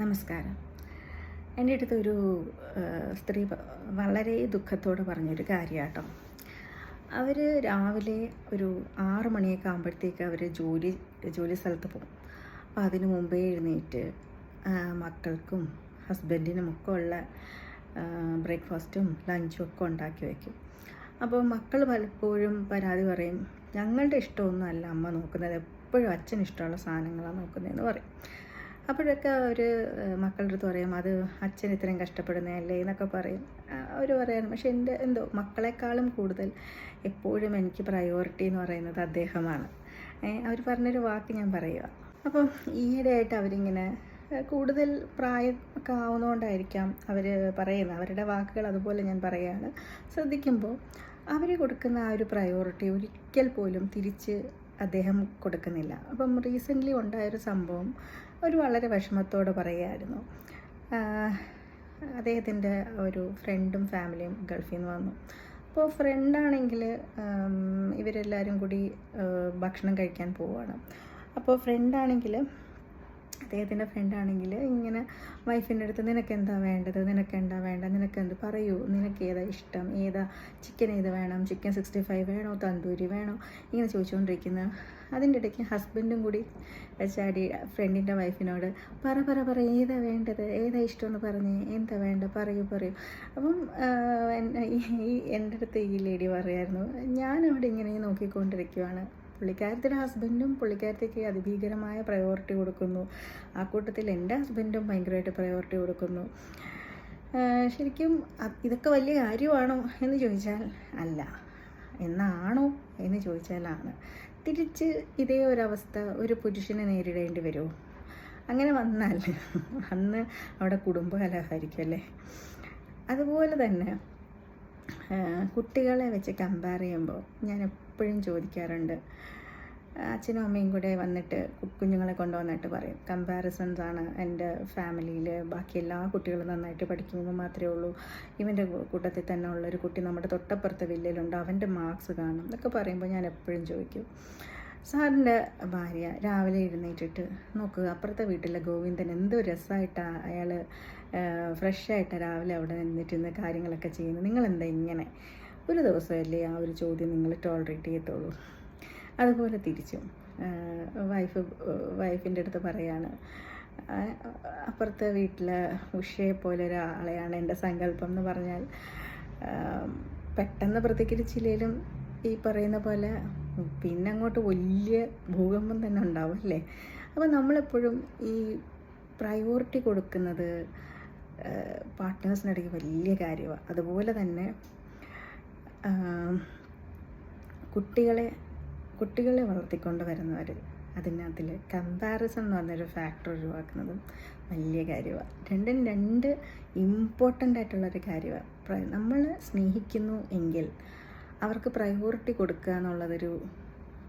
നമസ്കാരം. എന്റെ അടുത്ത് ഒരു സ്ത്രീ വളരെ ദുഃഖത്തോടെ പറഞ്ഞൊരു കാര്യമാട്ടോ അവർ രാവിലെ ഒരു ആറ് മണിയൊക്കെ ആകുമ്പോഴത്തേക്ക് അവർ ജോലി ജോലി സ്ഥലത്ത് പോകും. അപ്പോൾ അതിനു മുമ്പേ എഴുന്നേറ്റ് മക്കൾക്കും ഹസ്ബൻഡിനും ഒക്കെ ഉള്ള ബ്രേക്ക്ഫാസ്റ്റും ലഞ്ചും ഒക്കെ ഉണ്ടാക്കി വയ്ക്കും അപ്പോൾ മക്കൾ പലപ്പോഴും പരാതി പറയും ഞങ്ങളുടെ ഇഷ്ടമൊന്നും അല്ല അമ്മ നോക്കുന്നത്. എപ്പോഴും അച്ഛൻ ഇഷ്ടമുള്ള സാധനങ്ങളാണ് നോക്കുന്നതെന്ന് പറയും. അപ്പോഴൊക്കെ അവർ മക്കളുടെ അടുത്ത് പറയും അത് അച്ഛൻ ഇത്രയും കഷ്ടപ്പെടുന്നതല്ലേ എന്നൊക്കെ പറയും. അവർ പറയാൻ പക്ഷെ എന്റെ എന്തോ മക്കളെക്കാളും കൂടുതൽ എപ്പോഴും എനിക്ക് പ്രയോറിറ്റി എന്ന് പറയുന്നത് അദ്ദേഹമാണ്. അവർ പറഞ്ഞൊരു വാക്ക് ഞാൻ പറയുക അപ്പം ഈയിടെയായിട്ട് അവരിങ്ങനെ കൂടുതൽ പ്രായമൊക്കെ ആവുന്നതുകൊണ്ടായിരിക്കാം അവർ പറയുന്നത്. അവരുടെ വാക്കുകൾ അതുപോലെ ഞാൻ പറയുകയാണ്. ശ്രദ്ധിക്കുമ്പോൾ അവർ കൊടുക്കുന്ന ആ ഒരു പ്രയോറിറ്റി ഒരിക്കൽ പോലും തിരിച്ച് അദ്ദേഹം കൊടുക്കുന്നില്ല. അപ്പം റീസെന്റ്ലി ഉണ്ടായൊരു സംഭവം ഒരു വളരെ വിഷമത്തോടെ പറയുമായിരുന്നു അദ്ദേഹത്തിന്റെ ഒരു ഫ്രണ്ടും ഫാമിലിയും ഗൾഫിൽ നിന്ന് വന്നു. അപ്പോൾ ഫ്രണ്ടാണെങ്കിൽ ഇവരെല്ലാവരും കൂടി ഭക്ഷണം കഴിക്കാൻ പോവുകയാണ്. അപ്പോൾ ഫ്രണ്ടാണെങ്കിൽ അദ്ദേഹത്തിന്റെ ഫ്രണ്ടാണെങ്കിൽ ഇങ്ങനെ വൈഫിന്റെ അടുത്ത് നിനക്ക് എന്താ വേണ്ടത്? നിനക്ക് എന്താ വേണ്ട? നിനക്ക് എന്ത് പറയൂ? നിനക്ക് ഏതാ ഇഷ്ടം? ഏതാ ചിക്കൻ ഏത് വേണം? ചിക്കൻ സിക്സ്റ്റി ഫൈവ് വേണോ? തന്തൂരി വേണോ? ഇങ്ങനെ ചോദിച്ചുകൊണ്ടിരിക്കുന്നത് അതിന്റെ ഇടയ്ക്ക് ഹസ്ബൻഡും കൂടി ചാടി ഫ്രണ്ടിന്റെ വൈഫിനോട് പറ പറ പറ ഏതാ വേണ്ടത്? ഏതാ ഇഷ്ടമെന്ന് പറഞ്ഞ് എന്താ വേണ്ട? പറയൂ പറയൂ. അപ്പം ഈ എന്റെ അടുത്ത് ഈ ലേഡി പറയായിരുന്നു ഞാൻ അവിടെ ഇങ്ങനെ നോക്കിക്കൊണ്ടിരിക്കുവാണ്. പുള്ളിക്കാരത്തിയുടെ ഹസ്ബൻഡും പുള്ളിക്കാരത്തേക്ക് അതിഭീകരമായ പ്രയോറിറ്റി കൊടുക്കുന്നു. ആ കൂട്ടത്തിൽ എന്റെ ഹസ്ബൻഡും ഭയങ്കരമായിട്ട് പ്രയോറിറ്റി കൊടുക്കുന്നു. ശരിക്കും ഇതൊക്കെ വലിയ കാര്യമാണോ എന്ന് ചോദിച്ചാൽ അല്ല. എന്നാണോ എന്ന് ചോദിച്ചാലാണ്. തിരിച്ച് ഇതേ ഒരവസ്ഥ ഒരു പുരുഷനെ നേരിടേണ്ടി വരുമോ? അങ്ങനെ വന്നാൽ അന്ന് അവിടെ കുടുംബകലഹമായിരിക്കും അല്ലേ? അതുപോലെ തന്നെ കുട്ടികളെ വെച്ച് കമ്പയർ ചെയ്യുമ്പോൾ ഞാൻ എപ്പോഴും ചോദിക്കാറുണ്ട്. അച്ഛനും അമ്മയും കൂടെ വന്നിട്ട് കുഞ്ഞുങ്ങളെ കൊണ്ടുവന്നിട്ട് പറയും. കമ്പാരിസൺസ് ആണ് എന്റെ ഫാമിലിയിൽ ബാക്കി എല്ലാ കുട്ടികളും നന്നായിട്ട് പഠിക്കുമെന്ന് മാത്രമേ ഉള്ളൂ. ഇവന്റെ കൂട്ടത്തിൽ തന്നെ ഉള്ളൊരു കുട്ടി നമ്മുടെ തൊട്ടപ്പുറത്തെ വില്ലയിലുണ്ട്. അവന്റെ മാർക്സ് കാണും. എന്നൊക്കെ പറയുമ്പോൾ ഞാൻ എപ്പോഴും ചോദിക്കും. സാറിന്റെ ഭാര്യ രാവിലെ എഴുന്നേറ്റിട്ട് നോക്കുക അപ്പുറത്തെ വീട്ടിലെ ഗോവിന്ദൻ എന്തോ രസമായിട്ടാണ് അയാൾ ഫ്രഷായിട്ട് രാവിലെ അവിടെ നിന്നിട്ടിരുന്ന് കാര്യങ്ങളൊക്കെ ചെയ്യുന്നത്. നിങ്ങളെന്താ ഇങ്ങനെ? ഒരു ദിവസമല്ലേ ആ ഒരു ചോദ്യം നിങ്ങൾ ടോളറേറ്റ് ചെയ്യത്തുള്ളൂ. അതുപോലെ തിരിച്ചും. വൈഫ് വൈഫിന്റെ അടുത്ത് പറയാണ് അപ്പുറത്തെ വീട്ടിലെ ഉഷയെ പോലെ ഒരാളെയാണ് എന്റെ സങ്കല്പം എന്ന് പറഞ്ഞാൽ പെട്ടെന്ന് പ്രതികരിച്ചില്ലെങ്കിലും ഈ പറയുന്ന പോലെ പിന്നെ അങ്ങോട്ട് വലിയ ഭൂകമ്പം തന്നെ ഉണ്ടാവും അല്ലേ? അപ്പോൾ നമ്മളെപ്പോഴും ഈ പ്രയോറിറ്റി കൊടുക്കുന്നത് പാർട്ട്നേഴ്സിനിടയ്ക്ക് വലിയ കാര്യമാണ് അതുപോലെ തന്നെ കുട്ടികളെ കുട്ടികളെ വളർത്തിക്കൊണ്ട് വരുന്നവർ അതിനകത്തിൽ കമ്പാരിസൺ എന്ന് പറഞ്ഞൊരു ഫാക്ടർ ഒഴിവാക്കുന്നതും വലിയ കാര്യമാണ് രണ്ടും രണ്ട് ഇമ്പോർട്ടന്റ് ആയിട്ടുള്ളൊരു കാര്യമാണ് നമ്മൾ സ്നേഹിക്കുന്നു എങ്കിൽ അവർക്ക് പ്രയോറിറ്റി കൊടുക്കുക എന്നുള്ളതൊരു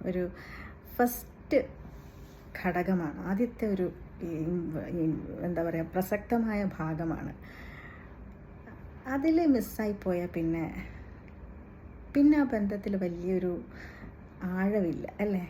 ഒരു ഫസ്റ്റ് ഘടകമാണ്. ആദ്യത്തെ ഒരു എന്താ പറയുക പ്രസക്തമായ ഭാഗമാണ്. അതിൽ മിസ്സായിപ്പോയാൽ പിന്നെ പിന്നെ ആ ബന്ധത്തിൽ വലിയൊരു ആഴമില്ല അല്ലേ?